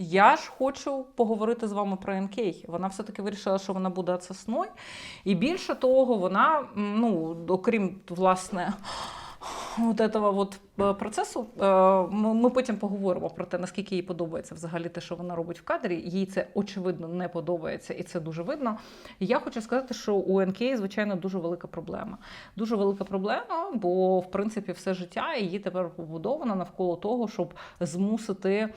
Я ж хочу поговорити з вами про НК. Вона все-таки вирішила, що вона буде ацесною. І більше того, вона, ну, окрім власне. От этого от е, процесу е, ми потім поговоримо про те, наскільки їй подобається взагалі те, що вона робить в кадрі. Їй це очевидно не подобається, і це дуже видно. Я хочу сказати, що у НК, звичайно, дуже велика проблема. Дуже велика проблема, бо в принципі все життя її тепер побудовано навколо того, щоб змусити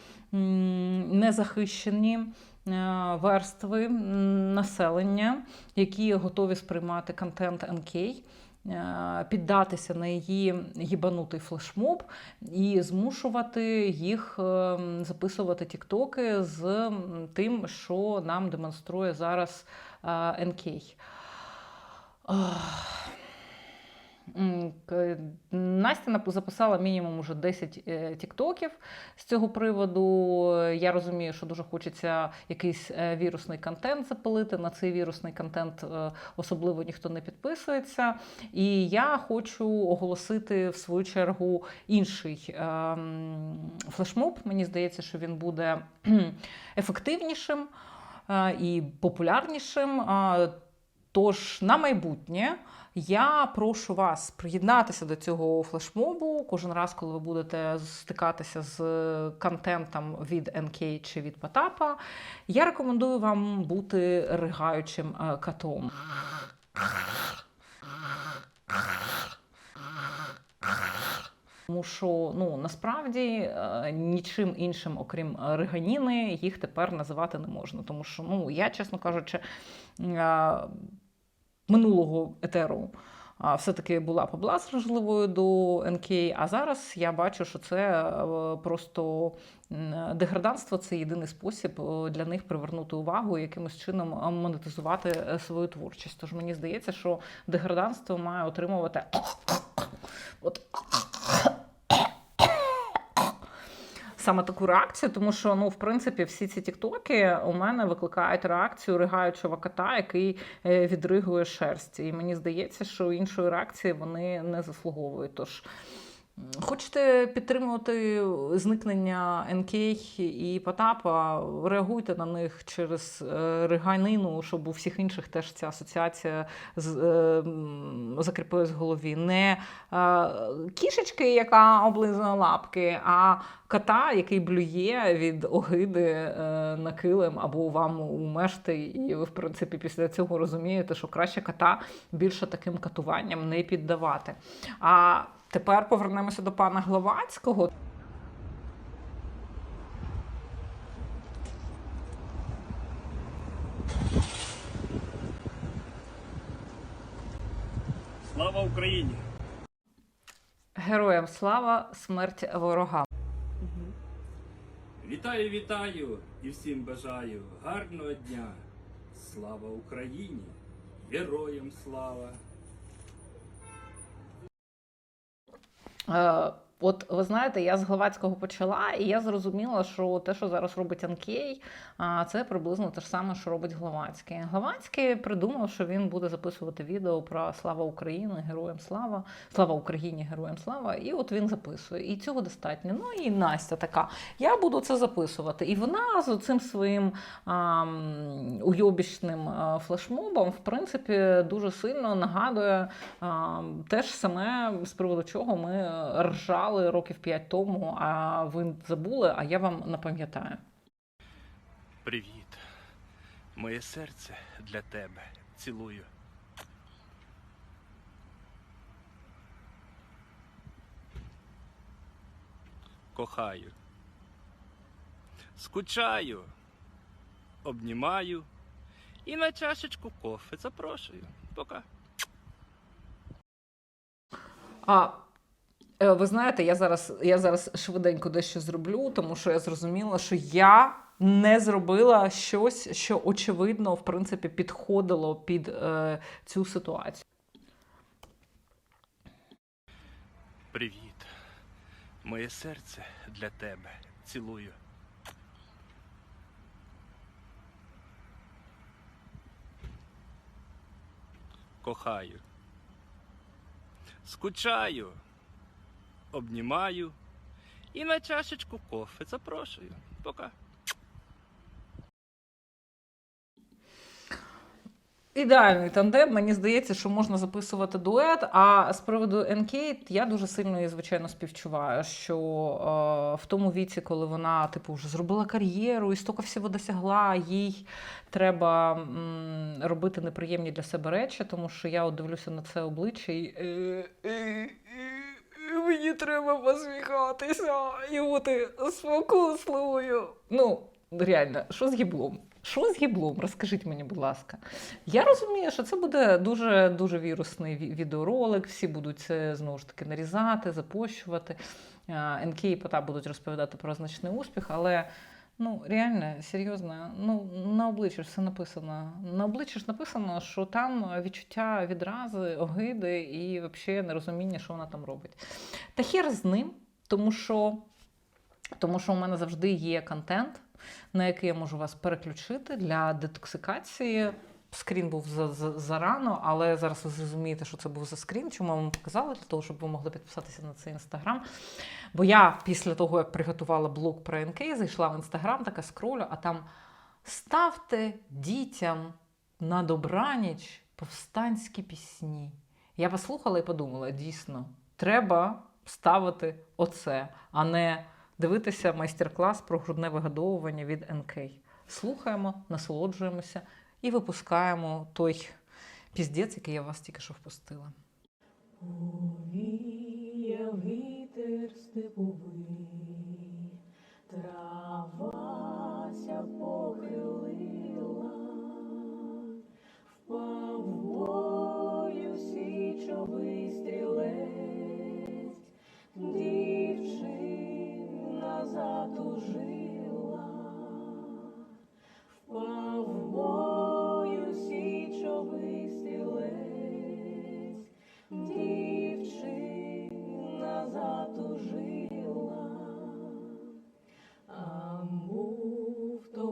незахищені. е, Верстви населення, які готові сприймати контент НК, піддатися на її гібанутий флешмоб і змушувати їх е, записувати тіктоки з тим, що нам демонструє зараз е, НК. Настя записала мінімум уже 10 е, тіктоків з цього приводу. Я розумію, що дуже хочеться якийсь е, вірусний контент запилити. На цей вірусний контент е, особливо ніхто не підписується. І я хочу оголосити в свою чергу інший ем, флешмоб. Мені здається, що він буде ефективнішим і популярнішим. Тож на майбутнє я прошу вас приєднатися до цього флешмобу кожен раз, коли ви будете стикатися з контентом від НК чи від Потапа. Я рекомендую вам бути ригаючим е, котом. Тому що ну насправді е, нічим іншим, окрім риганіни, їх тепер називати не можна. Тому що ну я, чесно кажучи, е, минулого етеру. Все-таки була поблажливою до НК, а зараз я бачу, що це е, просто деграданство це єдиний спосіб е, для них привернути увагу і якимось чином е, монетизувати свою творчість. Тож мені здається, що деграданство має отримувати от саме таку реакцію, тому що ну, в принципі, всі ці тіктоки у мене викликають реакцію ригаючого кота, який е, відригує шерсть. І мені здається, що іншої реакції вони не заслуговують. Тож хочете підтримувати зникнення НК і Потапа, реагуйте на них через е, риганину, щоб у всіх інших теж ця асоціація е, закріпилась в голові. Не е, кішечки, яка облизує лапки, а кота, який блює від огиди на килим або вам у мешти, і ви, в принципі, після цього розумієте, що краще кота більше таким катуванням не піддавати. А тепер повернемося до пана Гловацького. Слава Україні! Героям слава, смерть ворогам. Вітаю, вітаю і всім бажаю гарного дня. Слава Україні! Героям слава! Е, От ви знаєте, я з Гловацького почала, і я зрозуміла, що те, що зараз робить Анкей, це приблизно те ж саме, що робить Гловацький. Гловацький придумав, що він буде записувати відео про слава Україні, героям слава, слава Україні, героям слава. І от він записує. І цього достатньо. Ну і Настя така. Я буду це записувати. І вона з цим своїм а, уйобічним флешмобом, в принципі, дуже сильно нагадує а, те ж саме, з приводу чого ми ржали років п'ять тому, а ви забули, а я вам напам'ятаю. Привіт. Моє серце для тебе. Цілую. Кохаю. Скучаю. Обнімаю. І на чашечку кофе запрошую. Пока. А ви знаєте, я зараз, я зараз швиденько дещо зроблю, тому що я зрозуміла, що я не зробила щось, що очевидно, в принципі, підходило під е, цю ситуацію. Привіт. Моє серце для тебе. Цілую. Кохаю. Скучаю обнімаю і на чашечку кофе запрошую. Пока. Ідеальний тандем, мені здається, що можна записувати дует. А з приводу Енкейт я дуже сильно і, звичайно, співчуваю, що е, в тому віці, коли вона типу вже зробила кар'єру і стільки всього досягла, їй треба м, робити неприємні для себе речі, тому що я от дивлюся на це обличчя і. Е, е, е. Мені треба посміхатися і бути спокусливою. Ну, реально, що з гіблом? Що з гіблом? Розкажіть мені, будь ласка. Я розумію, що це буде дуже дуже вірусний відеоролик. Всі будуть це знову ж таки нарізати, запощувати. А, НК і Потап будуть розповідати про значний успіх, але ну реально, серйозно, ну на обличчі ж все написано. На обличчі ж написано, що там відчуття відрази, огиди і взагалі нерозуміння, що вона там робить. Та хер з ним, тому що, тому що у мене завжди є контент на який я можу вас переключити для детоксикації. Скрін був за, за, зарано, але зараз ви зрозумієте, що це був за скрін. Чому вам показала? Для того, щоб ви могли підписатися на цей інстаграм. Бо я після того, як приготувала блог про НК, зайшла в інстаграм, така скролю, а там ставте дітям на добраніч повстанські пісні. Я послухала і подумала: дійсно, треба ставити оце, а не дивитися майстер-клас про грудне вигодовування від НК. Слухаємо, насолоджуємося і випускаємо той піздець, який я вас тільки що впустила. Повіяв вітер степовий, травася похилила, впав в бою січовий стрілець,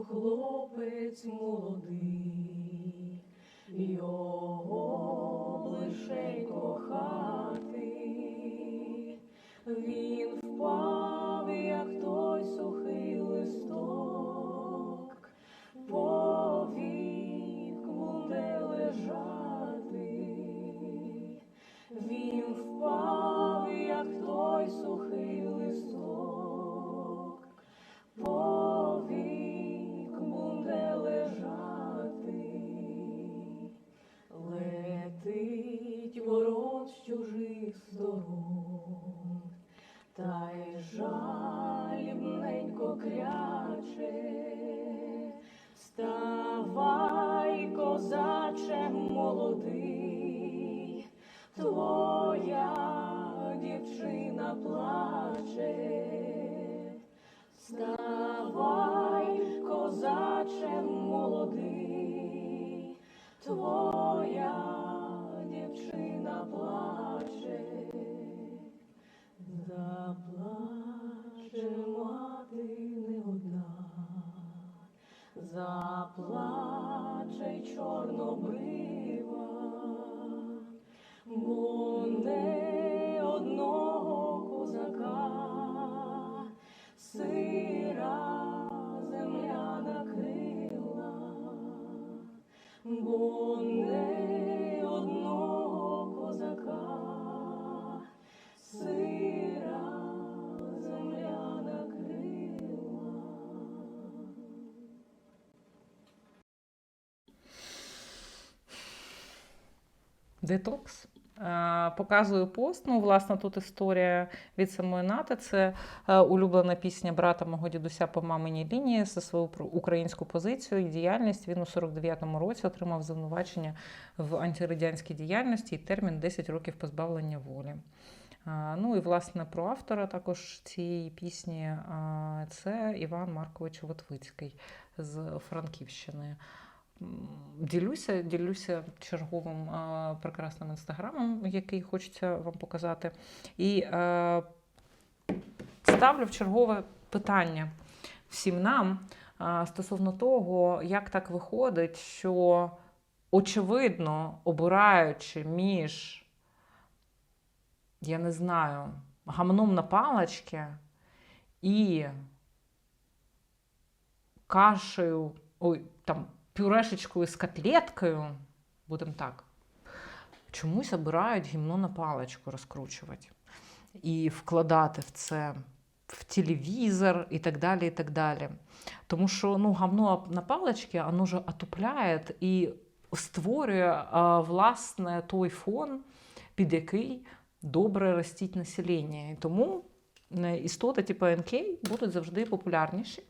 хлопець молодий, його з чужих сторон, та й жалібненько кряче. Вставай, козаче молодий, твоя дівчина плаче. Заплаче плаче чорнобрива, бо не одного козака. Сира земля накрила, бо не Детокс. Е, Показую пост. Ну, власне, тут історія від самої Нати. Це е, улюблена пісня брата мого дідуся по маминій лінії за свою українську позицію і діяльність. Він у 49-му році отримав звинувачення в антирадянській діяльності і термін 10 років позбавлення волі. Е, Ну і власне про автора також цієї пісні це Іван Маркович Вотвицький з Франківщини. Ділюся, ділюся черговим прекрасним інстаграмом, який хочеться вам показати. І е, ставлю в чергове питання всім нам стосовно того, як так виходить, що очевидно, обираючи між, я не знаю, гамном на палички і кашею, ой, там, пюрешечкою з котлеткою, Будемо так. Чомусь обирають гімно на паличку розкручувати і вкладати в це в телевізор і так далі. і так далі. Тому що ну, гамно на паличці, воно ж отупляє і створює а, власне той фон, під який добре ростіть населення. І тому е, істоти типу НК будуть завжди популярніші.